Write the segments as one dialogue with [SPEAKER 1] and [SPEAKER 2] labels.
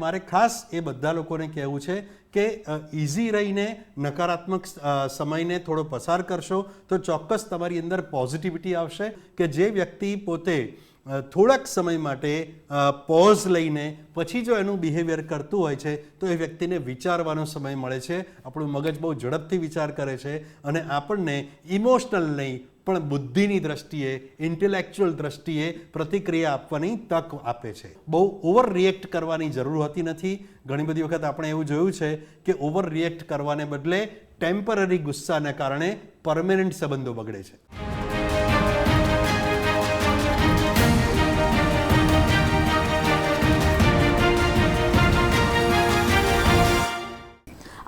[SPEAKER 1] મારે ખાસ એ બધા લોકોને કહેવું છે કે ઇઝી રહીને, નકારાત્મક સમયને થોડો પસાર કરશો તો ચોક્કસ તમારી અંદર પોઝિટિવિટી આવશે કે જે વ્યક્તિ પોતે થોડાક સમય માટે પોઝ લઈને પછી જો એનું બિહેવિયર કરતું હોય છે તો એ વ્યક્તિને વિચારવાનો સમય મળે છે. આપણું મગજ બહુ ઝડપથી વિચાર કરે છે અને આપણને ઇમોશનલ નહીં પણ બુદ્ધિની દ્રષ્ટિએ ઇન્ટેલેક્ચ્યુઅલ દ્રષ્ટિએ પ્રતિક્રિયા આપવાની તક આપે છે. બહુ ઓવર રિએક્ટ કરવાની જરૂર હોતી નથી. ઘણી બધી વખત આપણે એવું જોયું છે કે ઓવર રિએક્ટ કરવાને બદલે ટેમ્પરરી ગુસ્સાને કારણે પરમેનન્ટ સંબંધો બગડે છે.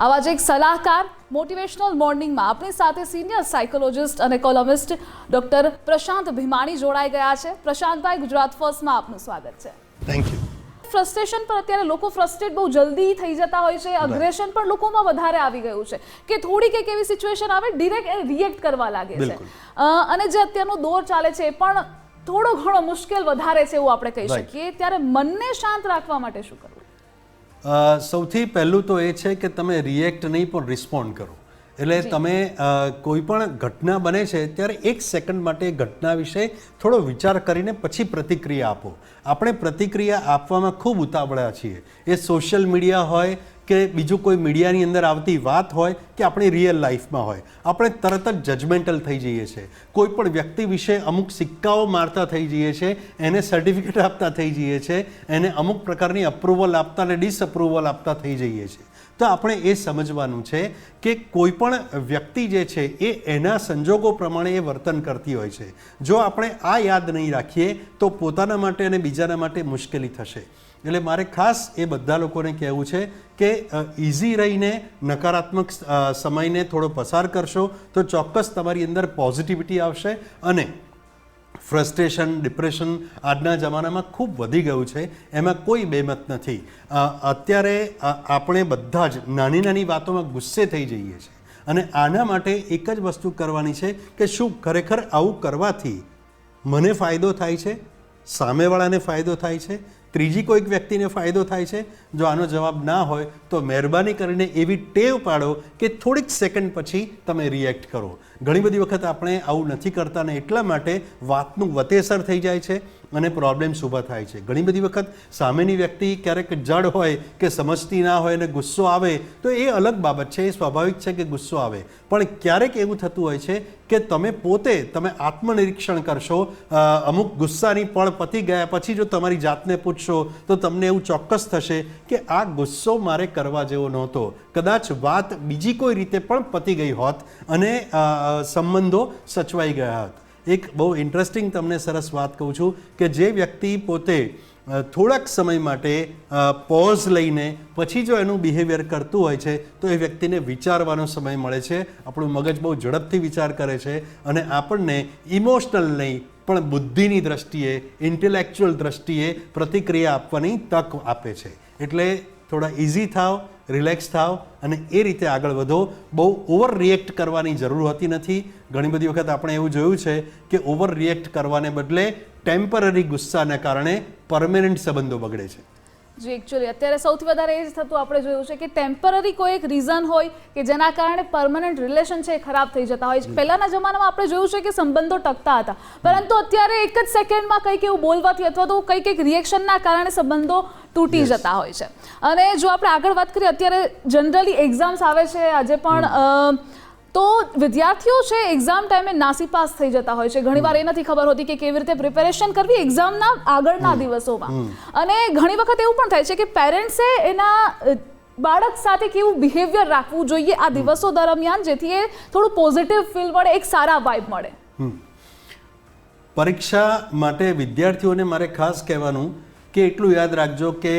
[SPEAKER 2] આવા જ એક સલાહકાર મોટિવેશનલ મોર્નિંગમાં આપણી સાથે સિનિયર સાયકોલોજિસ્ટ અને કોલમિસ્ટ ડોક્ટર પ્રશાંત ભીમાણી જોડાઈ ગયા છે. પ્રશાંતભાઈ ગુજરાત ફર્સ્ટમાં આપનું સ્વાગત છે.
[SPEAKER 1] થેન્ક યુ
[SPEAKER 2] ફ્રસ્ટ્રેશન પર અત્યારે લોકો ફ્રસ્ટ્રેટ બહુ જલ્દી થઈ જતા હોય છે. અગ્રેશન પણ લોકોમાં વધારે આવી ગયું છે. કે થોડીક એક એવી સિચ્યુએશન આવે ડિરેક્ટ એ રિએક્ટ કરવા લાગે છે. અને જે અત્યારનો દોર ચાલે છે એ પણ થોડો ઘણો મુશ્કેલ વધારે છે એવું આપણે કહી શકીએ. ત્યારે મનને શાંત રાખવા માટે શું કરવું?
[SPEAKER 1] સૌથી પહેલું તો એ છે કે તમે રિએક્ટ નહીં પણ રિસ્પોન્ડ કરો. એટલે તમે કોઈ પણ ઘટના બને છે ત્યારે એક સેકન્ડ માટે ઘટના વિશે થોડો વિચાર કરીને પછી પ્રતિક્રિયા આપો. આપણે પ્રતિક્રિયા આપવામાં ખૂબ ઉતાવળા છીએ. એ સોશિયલ મીડિયા હોય કે બીજું કોઈ મીડિયાની અંદર આવતી વાત હોય કે આપણી રિયલ લાઈફમાં હોય. આપણે તરત જ જજમેન્ટલ થઈ જઈએ છીએ. કોઈ પણ વ્યક્તિ વિશે અમુક સિક્કાઓ મારતા થઈ જઈએ છીએ, એને સર્ટિફિકેટ આપતા થઈ જઈએ છીએ, એને અમુક પ્રકારની અપ્રુવલ આપતા અને ડિસઅપ્રુવલ આપતા થઈ જઈએ છીએ. તો આપણે એ સમજવાનું છે કે કોઈ પણ વ્યક્તિ જે છે એ એના સંજોગો પ્રમાણે એ વર્તન કરતી હોય છે. જો આપણે આ યાદ નહીં રાખીએ, તો પોતાના માટે અને બીજાના માટે મુશ્કેલી થશે. એટલે મારે ખાસ એ બધા લોકોને કહેવું છે કે ઇઝી રહીને નકારાત્મક સમયને થોડો પસાર કરશો તો ચોક્કસ તમારી અંદર પોઝિટિવિટી આવશે અને ફ્રસ્ટ્રેશન ડિપ્રેશન આજના જમાનામાં ખૂબ વધી ગયું છે. એમાં કોઈ બેમત નથી. અત્યારે આપણે બધા જ નાની નાની વાતોમાં ગુસ્સે થઈ જઈએ છીએ. અને આના માટે એક જ વસ્તુ કરવાની છે કે શું ખરેખર આવું કરવાથી મને ફાયદો થાય છે? સામેવાળાને ફાયદો થાય છે? ત્રીજી કોઈક વ્યક્તિને ફાયદો થાય છે? જો આનો જવાબ ના હોય, તો મહેરબાની કરીને એવી ટેવ પાડો કે થોડીક સેકન્ડ પછી તમે રિએક્ટ કરો. ઘણી બધી વખત આપણે આવું નથી કરતા ને એટલા માટે વાતનું વતેસર થઈ જાય છે અને પ્રોબ્લેમ્સ ઊભા થાય છે. ઘણી બધી વખત સામેની વ્યક્તિ ક્યારેક જડ હોય કે સમજતી ના હોય અને ગુસ્સો આવે, તો એ અલગ બાબત છે, એ સ્વાભાવિક છે કે ગુસ્સો આવે. પણ ક્યારેક એવું થતું હોય છે કે તમે પોતે, તમે આત્મનિરીક્ષણ કરશો અમુક ગુસ્સાની પળ પતી ગયા પછી જો તમારી જાતને પૂછશો, તો તમને એવું ચોક્કસ થશે કે આ ગુસ્સો મારે કરવા જેવો નહોતો. કદાચ વાત બીજી કોઈ રીતે પણ પતી ગઈ હોત અને સંબંધો સચવાઈ ગયા હોત. એક બહુ ઇન્ટરેસ્ટિંગ તમને સરસ વાત કહું છું કે જે વ્યક્તિ પોતે થોડાક સમય માટે પોઝ લઈને પછી જો એનું બિહેવિયર કરતું હોય છે, તો એ વ્યક્તિને વિચારવાનો સમય મળે છે. આપણું મગજ બહુ ઝડપથી વિચાર કરે છે અને આપણને ઇમોશનલ નહીં, પણ બુદ્ધિની દ્રષ્ટિએ ઇન્ટેલેક્ચ્યુઅલ દ્રષ્ટિએ પ્રતિક્રિયા આપવાની તક આપે છે. એટલે થોડા ઇઝી થાવ રિલેક્સ થાવ અને એ રીતે આગળ વધો. બહુ ઓવર રિએક્ટ કરવાની જરૂર હોતી નથી. ઘણી બધી વખત આપણે એવું જોયું છે કે ઓવર રિએક્ટ કરવાને બદલે ટેમ્પરરી ગુસ્સાને કારણે પરમેનન્ટ સંબંધો બગડે છે.
[SPEAKER 2] જી એકચ્યુઅલી અત્યારે સૌથી વધારે એ જ થતું આપણે જોયું છે કે ટેમ્પરરી કોઈ એક રીઝન હોય કે જેના કારણે પરમનન્ટ રિલેશન છે એ ખરાબ થઈ જતા હોય છે. પહેલાના જમાનામાં આપણે જોયું છે કે સંબંધો ટકતા હતા. પરંતુ અત્યારે એક જ સેકન્ડમાં કંઈક એવું બોલવાથી અથવા તો કંઈક એક રિએક્શનના કારણે સંબંધો તૂટી જતા હોય છે. અને જો આપણે આગળ વાત કરીએ અત્યારે જનરલી એક્ઝામ્સ આવે છે. આજે પણ તો વિદ્યાર્થીઓ છે એક્ઝામ ટાઈમે નાસીપાસ થઈ જતા હોય છે. ઘણીવાર એ નથી ખબર હોતી કે કેવી રીતે પ્રિપેરેશન કરવી એક્ઝામના આગળના દિવસોમાં. અને ઘણી વખત એવું પણ થાય છે કે પેરેન્ટ્સે એના બાળક સાથે કેવું બિહેવિયર રાખવું જોઈએ આ દિવસો દરમિયાન જેથી એ થોડું પોઝિટિવ ફીલ મળે એક સારા વાઇબ મળે.
[SPEAKER 1] પરીક્ષા માટે વિદ્યાર્થીઓને મારે ખાસ કહેવાનું કે એટલું યાદ રાખજો કે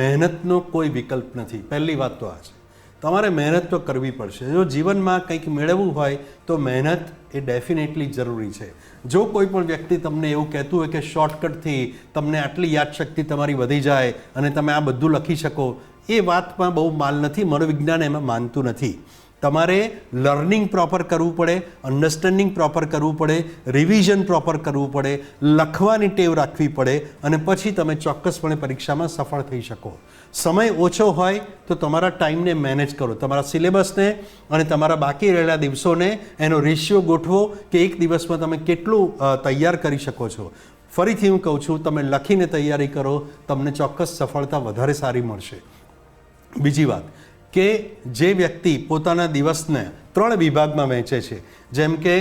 [SPEAKER 1] મહેનતનો કોઈ વિકલ્પ નથી. પહેલી વાત તો આ છે. તમારે મહેનત તો કરવી પડશે. જો જીવનમાં કંઈક મેળવવું હોય, તો મહેનત એ ડેફિનેટલી જરૂરી છે. જો કોઈ પણ વ્યક્તિ તમને એવું કહેતું હોય કે શોર્ટકટથી તમને આટલી યાદશક્તિ તમારી વધી જાય અને તમે આ બધું લખી શકો, એ વાતમાં બહુ માલ નથી, મનોવિજ્ઞાન એમાં માનતું નથી. તમારે લર્નિંગ પ્રોપર કરવું પડે અન્ડરસ્ટેન્ડિંગ પ્રોપર કરવું પડે રિવિઝન પ્રોપર કરવું પડે, લખવાની ટેવ રાખવી પડે અને પછી તમે ચોક્કસપણે પરીક્ષામાં સફળ થઈ શકો. સમય ઓછો હોય તો તમારા ટાઈમને મેનેજ કરો. તમારા સિલેબસને અને તમારા બાકી રહેલા દિવસોને એનો રેશિયો ગોઠવો કે એક દિવસમાં તમે કેટલું તૈયાર કરી શકો છો. ફરીથી હું કહું છું, તમે લખીને તૈયારી કરો, તમને ચોક્કસ સફળતા વધારે સારી મળશે. બીજી વાત કે જે વ્યક્તિ પોતાના દિવસને ત્રણ વિભાગમાં વહેંચે છે. જેમ કે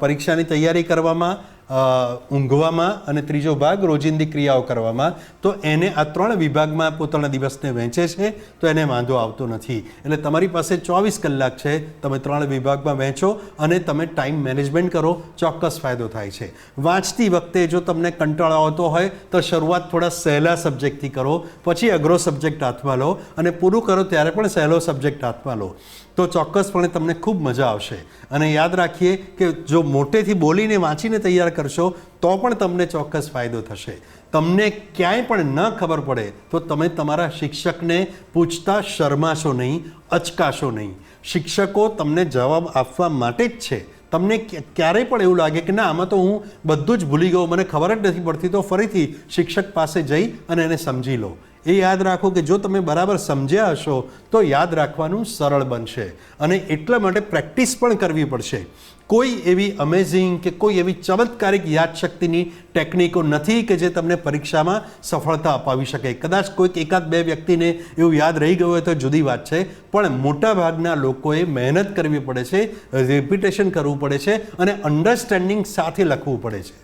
[SPEAKER 1] પરીક્ષાની તૈયારી કરવામાં ઊંઘવામાં અને ત્રીજો ભાગ રોજિંદી ક્રિયાઓ કરવામાં, તો એને આ ત્રણ વિભાગમાં પોતાના દિવસને વહેંચે છે, તો એને વાંધો આવતો નથી. એટલે તમારી પાસે ચોવીસ કલાક છે, તમે ત્રણ વિભાગમાં વહેંચો અને તમે ટાઈમ મેનેજમેન્ટ કરો, ચોક્કસ ફાયદો થાય છે. વાંચતી વખતે જો તમને કંટાળો આવતો હોય, તો શરૂઆત થોડા સહેલા સબ્જેક્ટથી કરો, પછી અઘરો સબ્જેક્ટ હાથમાં લો અને પૂરું કરો ત્યારે પણ સહેલો સબ્જેક્ટ હાથમાં લો. તો ચોક્કસપણે તમને ખૂબ મજા આવશે. અને યાદ રાખીએ કે જો મોટેથી બોલીને વાંચીને તૈયાર કરશો, તો પણ તમને ચોક્કસ ફાયદો થશે. તમને ક્યાંય પણ ન ખબર પડે, તો તમે તમારા શિક્ષકને પૂછતા શરમાશો નહીં, અચકાશો નહીં. શિક્ષકો તમને જવાબ આપવા માટે જ છે. તમને ક્યારેય પણ એવું લાગે કે ના, આમાં તો હું બધું જ ભૂલી ગયો, મને ખબર જ નથી પડતી, તો ફરીથી શિક્ષક પાસે જઈ અને એને સમજી લો. એ યાદ રાખો કે જો તમે બરાબર સમજ્યા હશો તો યાદ રાખવાનું સરળ બનશે. અને એટલા માટે પ્રેક્ટિસ પણ કરવી પડશે. કોઈ એવી અમેઝિંગ કે કોઈ એવી ચમત્કારિક યાદશક્તિની ટેકનિકો નથી કે જે તમને પરીક્ષામાં સફળતા અપાવી શકે. કદાચ કોઈક એકાદ બે વ્યક્તિને એવું યાદ રહી ગયું હોય તો જુદી વાત છે. પણ મોટાભાગના લોકોએ મહેનત કરવી પડે છે રિપીટેશન કરવું પડે છે અને અન્ડરસ્ટેન્ડિંગ સાથે લખવું પડે છે.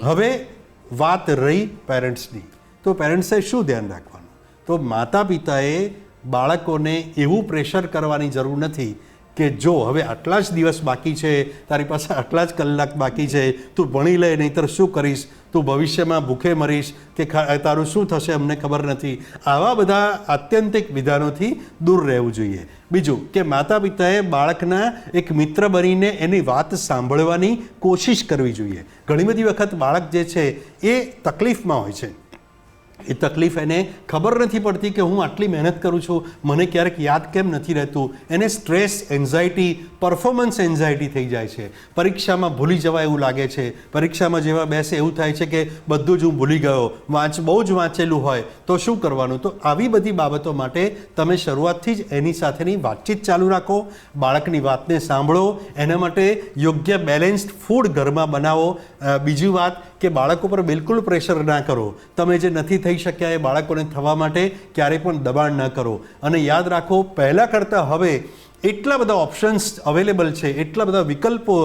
[SPEAKER 1] હવે વાત રહી પેરેન્ટ્સની તો પેરેન્ટ્સે શું ધ્યાન રાખવાનું? તો માતા પિતાએ બાળકોને એવું પ્રેશર કરવાની જરૂર નથી કે જો હવે આટલા જ દિવસ બાકી છે, તારી પાસે આટલા જ કલાક બાકી છે, તું ભણી લે, નહીંતર શું કરીશ? તું ભવિષ્યમાં ભૂખે મરીશ કે તારું શું થશે અમને ખબર નથી. આવા બધા આત્યંતિક વિધાનોથી દૂર રહેવું જોઈએ. બીજું કે માતા પિતાએ બાળકના એક મિત્ર બનીને એની વાત સાંભળવાની કોશિશ કરવી જોઈએ. ઘણી બધી વખત બાળક જે છે એ તકલીફમાં હોય છે. એ તકલીફ એને ખબર નથી પડતી કે હું આટલી મહેનત કરું છું, મને ક્યારેક યાદ કેમ નથી રહેતું. એને સ્ટ્રેસ, એન્ઝાયટી, પરફોર્મન્સ એન્ઝાયટી થઈ જાય છે. પરીક્ષામાં ભૂલી જવાય એવું લાગે છે. પરીક્ષામાં જેવા બેસે એવું થાય છે કે બધું જ હું ભૂલી ગયો. વાંચ, બહુ જ વાંચેલું હોય, તો શું કરવાનું? તો આવી બધી બાબતો માટે તમે શરૂઆતથી જ એની સાથેની વાતચીત ચાલુ રાખો. બાળકની વાતને સાંભળો. એના માટે યોગ્ય બેલેન્સ્ડ ફૂડ ઘરમાં બનાવો. બીજી વાત કે બાળકો પર બિલકુલ પ્રેશર ના કરો. તમે જે નથી થઈ શક્યા એ બાળકોને થવા માટે ક્યારેય પણ દબાણ ન કરો. અને યાદ રાખો, પહેલાં કરતાં હવે એટલા બધા ઓપ્શન્સ અવેલેબલ છે, એટલા બધા વિકલ્પો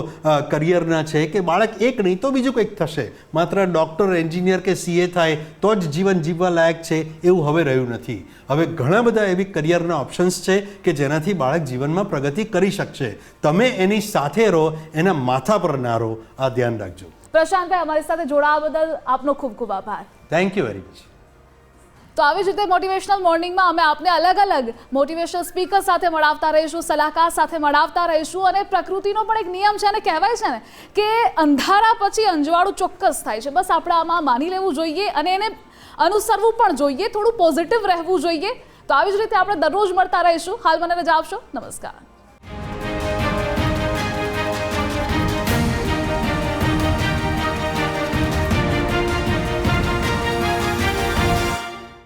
[SPEAKER 1] કરિયરના છે કે બાળક એક નહીં તો બીજું કંઈક થશે. માત્ર ડૉક્ટર એન્જિનિયર કે સીએ થાય તો જ જીવન જીવવા લાયક છે એવું હવે રહ્યું નથી. હવે ઘણા બધા એવી કરિયરના ઓપ્શન્સ છે કે જેનાથી બાળક જીવનમાં પ્રગતિ કરી શકશે. તમે એની સાથે રહો, એના માથા પર ના રહો. આ ધ્યાન રાખજો.
[SPEAKER 2] પ્રશાંતભાઈ અમારી સાથે જોડાવા બદલ આપનો ખૂબ ખૂબ આભાર.
[SPEAKER 1] થેન્ક યુ વેરી મચ
[SPEAKER 2] તો આવી જ રીતે મોટિવેશનલ મોર્નિંગમાં અમે આપને અલગ અલગ મોટિવેશનલ સ્પીકર સાથે મળાવતા રહીશું સલાહકાર સાથે મળાવતા રહીશું અને પ્રકૃતિનો પણ એક નિયમ છે અને કહેવાય છે ને કે અંધારા પછી અંજવાળું ચોક્કસ થાય છે. બસ આપણે આમાં માની લેવું જોઈએ અને એને અનુસરવું પણ જોઈએ થોડું પોઝિટિવ રહેવું જોઈએ. તો આવી જ રીતે આપણે દરરોજ મળતા રહીશું. હાલ મને રજા આપશો. નમસ્કાર.